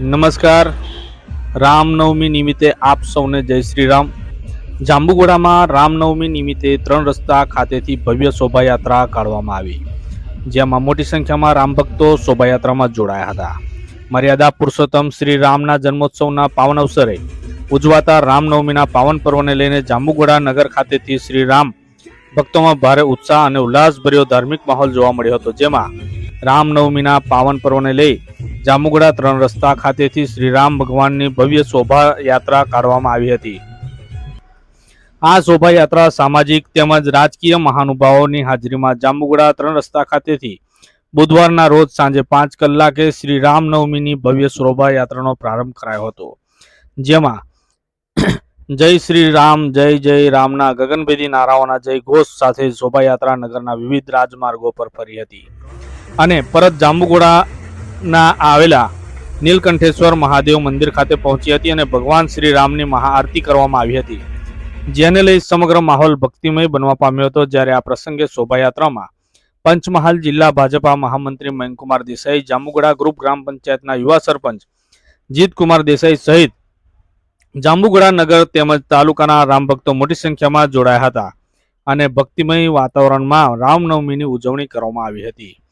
નમસ્કાર. રામનવમી નિમિત્તે આપ સૌને જય શ્રી રામ જાંબુગોડામાં રામનવમી નિમિત્તે ત્રણ રસ્તા ખાતેથી ભવ્ય શોભાયાત્રા કાઢવામાં આવી. જેમાં મોટી સંખ્યામાં રામ ભક્તો શોભાયાત્રામાં જોડાયા હતા. મર્યાદા પુરુષોત્તમ શ્રી રામના જન્મોત્સવના પાવન અવસરે ઉજવાતા રામનવમીના પાવન પર્વને લઈને જાંબુગોડા નગર ખાતેથી શ્રી રામ ભક્તોમાં ભારે ઉત્સાહ અને ઉલ્લાસભર્યો ધાર્મિક માહોલ જોવા મળ્યો હતો. જેમાં રામનવમીના પાવન પર્વને લઈ જાંબુગોડા ત્રણ રસ્તા ખાતેથી શ્રી રામ ભગવાનની ભવ્ય શોભાયાત્રા કાઢવામાં આવી હતી. આ શોભાયાત્રા સામાજિક તેમજ રાજકીય મહાનુભાવોની હાજરીમાં જાંબુગોડા ત્રણ રસ્તા ખાતેથી બુધવારના રોજ સાંજે પાંચ કલાકે શ્રી રામનવમીની ભવ્ય શોભાયાત્રાનો પ્રારંભ કરાયો હતો. જેમાં જય શ્રી રામ જય જય રામના ગગનભેદી નારાઓના જય ઘોષ સાથે શોભાયાત્રા નગરના વિવિધ રાજમાર્ગો પર ફરી હતી. અને પરત જાંબુગોડાના આવેલા નીલકંઠેશ્વર મહાદેવ મંદિર ખાતે પહોંચી હતી અને ભગવાન શ્રી રામની મહાઆરતી કરવામાં આવી હતી. જેને લઈ સમગ્ર માહોલ ભક્તિમય બનવા પામ્યો હતો જ્યારે આ પ્રસંગે શોભાયાત્રામાં પંચમહાલ જિલ્લા ભાજપા મહામંત્રી મયંકુમાર દેસાઈ, જાંબુગડા ગ્રુપ ગ્રામ પંચાયતના યુવા સરપંચ જીતકુમાર દેસાઈ સહિત જાંબુગડા નગર તેમજ તાલુકાના રામ ભક્તો મોટી સંખ્યામાં જોડાયા હતા અને ભક્તિમય વાતાવરણમાં રામનવમીની ઉજવણી કરવામાં આવી હતી.